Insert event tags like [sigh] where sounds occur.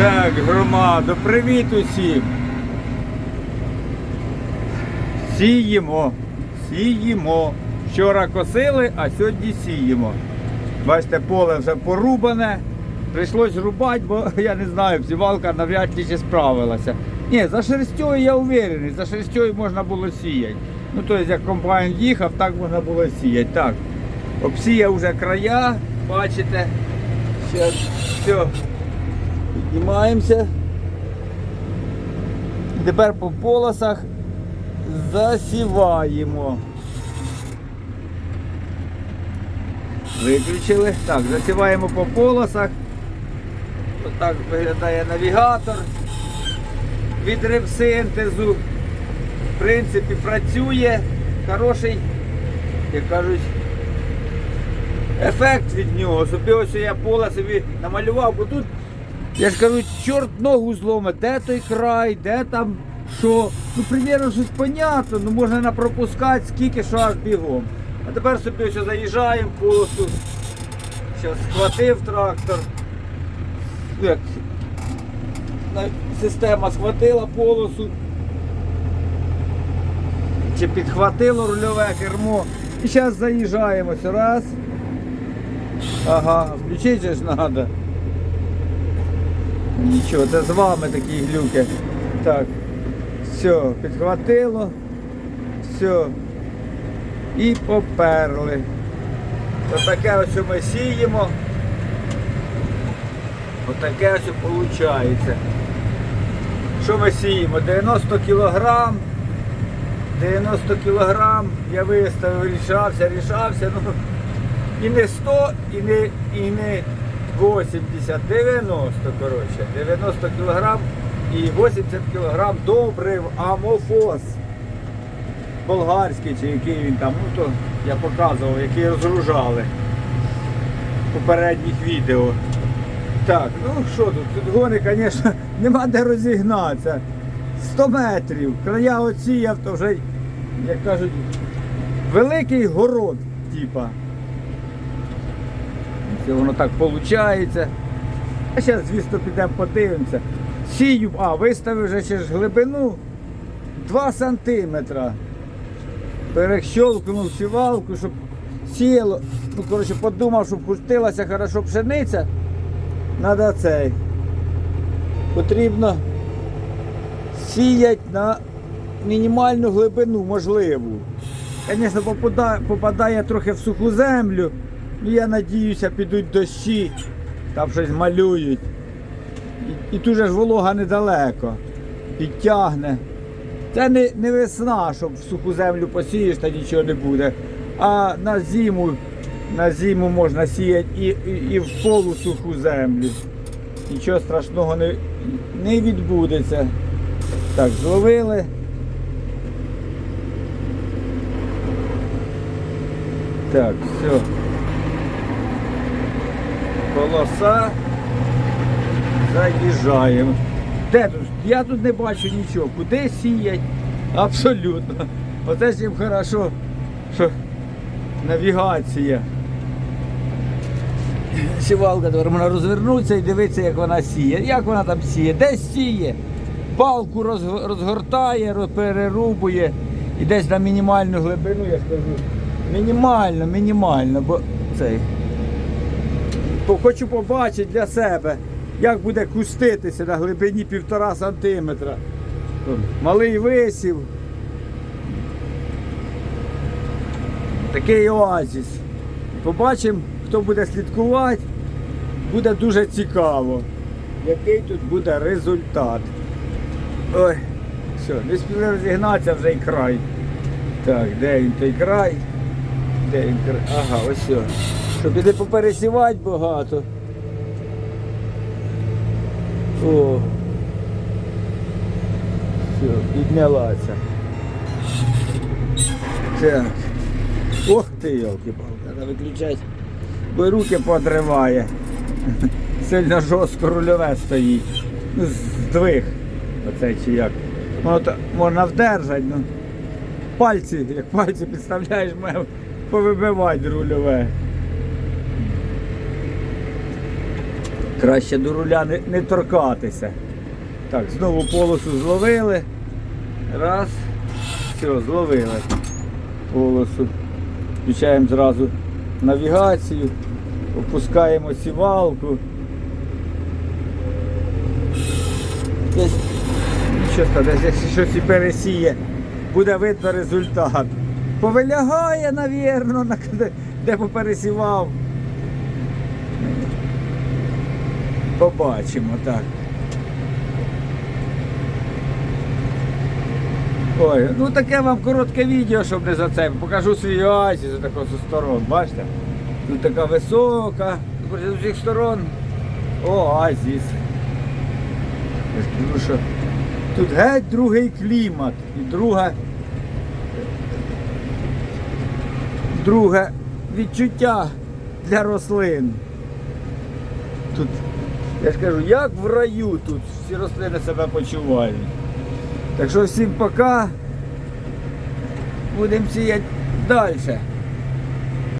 Так, громадо, привіт усім. Сіємо, сіємо. Вчора косили, а сьогодні сіємо. Бачите, поле вже порубане. Прийшлось рубати, бо [laughs] я не знаю, сівалка навряд чи справилася. Ні, за шерстю я уверений, за шерстю можна було сіяти. Ну, тобто, як комбайн їхав, так можна було сіяти. Так, обсіяв вже края, бачите. Зараз все. Піднімаємося. Тепер по полосах засіваємо. Виключили. Так, засіваємо по полосах. Отак виглядає навігатор від репсинтезу. В принципі, працює. Хороший, як кажуть, ефект від нього. Собі ось я поле собі намалював, бо тут, я ж кажу, чорт ногу зломить, де той край, де там що. Ну, примірно, щось понятно, ну можна напропускати, скільки що аж бігом. А тепер собі ось заїжджаємо полосу. Зараз схватив трактор. Ну, Як система схватила полосу. Чи підхватило рульове кермо. І зараз заїжджаємося. Раз. Ага, включити ж треба. Нічого, це з вами такі глюки. Так. Все, підхватило. Все. І поперли. Отаке ось ми сіємо. Отаке ось виходить. Що ми сіємо? 90 кілограм. 90 кілограм. Я виставив, рішався, рішався. Ну, і не 100, і не, і не 80, 90, коротше. 90 кілограм і 80 кілограм добрив амофос. Болгарський чи який він там, ну то я показував, який розгружали в попередніх відео. Так, ну що тут? Тут гони, звісно, [laughs] нема де розігнатися. 100 метрів. Края оціяв, то вже, як кажуть, великий город, типа. Це воно так виходить. А зараз, звісно, підемо подивимося. Сію, а, виставив вже ще ж глибину 2 сантиметра. Перещолкнув сівалку, щоб сіяло. Ну, коротше, подумав, щоб пустилася хорошо пшениця. Надо цей. Потрібно сіяти на мінімальну глибину можливу. Звісно, попадає трохи в суху землю. Ну, я надіюся, підуть дощі, там щось малюють. І, і тут же ж волога недалеко. Підтягне. Це не, не весна, щоб в суху землю посієш, та нічого не буде. А на зиму, на зиму можна сіяти і, і, і в полусуху землю. Нічого страшного не, не відбудеться. Так, зловили. Так, все. Полоса. Заїжджаємо. Де тут? Я тут не бачу нічого. Куди сіять? Абсолютно. Оце ж їм хорошо, що навігація. Сівалка тепер можна розвернутися і дивитися, як вона сіє. Як вона там сіє? Десь сіє, палку розгортає, перерубує і десь на мінімальну глибину, я скажу. Мінімально, мінімально, бо цей. Хочу побачити для себе, як буде куститися на глибині півтора сантиметра. Малий висів. Такий оазіс. Побачимо, хто буде слідкувати. Буде дуже цікаво, який тут буде результат. Ой, все, не спіли розігнатися вже й край. Так, де він той край? Де він край? Ага, ось. Щоб іде попересівати багато. О. Все, піднялася. Так. Ох ти, йолки-палки, треба виключати. Бо руки подриває. Сильно жорстко рульове стоїть. Ну, здвиг. Оце чи як. Ну, то можна вдержати, ну. Пальці, як пальці підставляєш, повибивати рульове. Краще до руля не, не торкатися. Так, знову полосу зловили. Раз. Все, зловили полосу. Включаємо зразу навігацію, опускаємо сівалку. Десь що ж, десь якщо щось і пересіє, буде видно результат. Повилягає, навірно, де попересівав. Побачимо так. Ой, ну таке вам коротке відео, щоб не за це. Покажу свій оазіс з такого сторон. Бачите? Тут така висока, з усіх сторон. Оазіс. Я ж кажу, що тут геть другий клімат і друга. Друге відчуття для рослин. Тут, я ж кажу, як в раю тут всі рослини себе почувають. Так що всім пока. Будемо сіяти далі.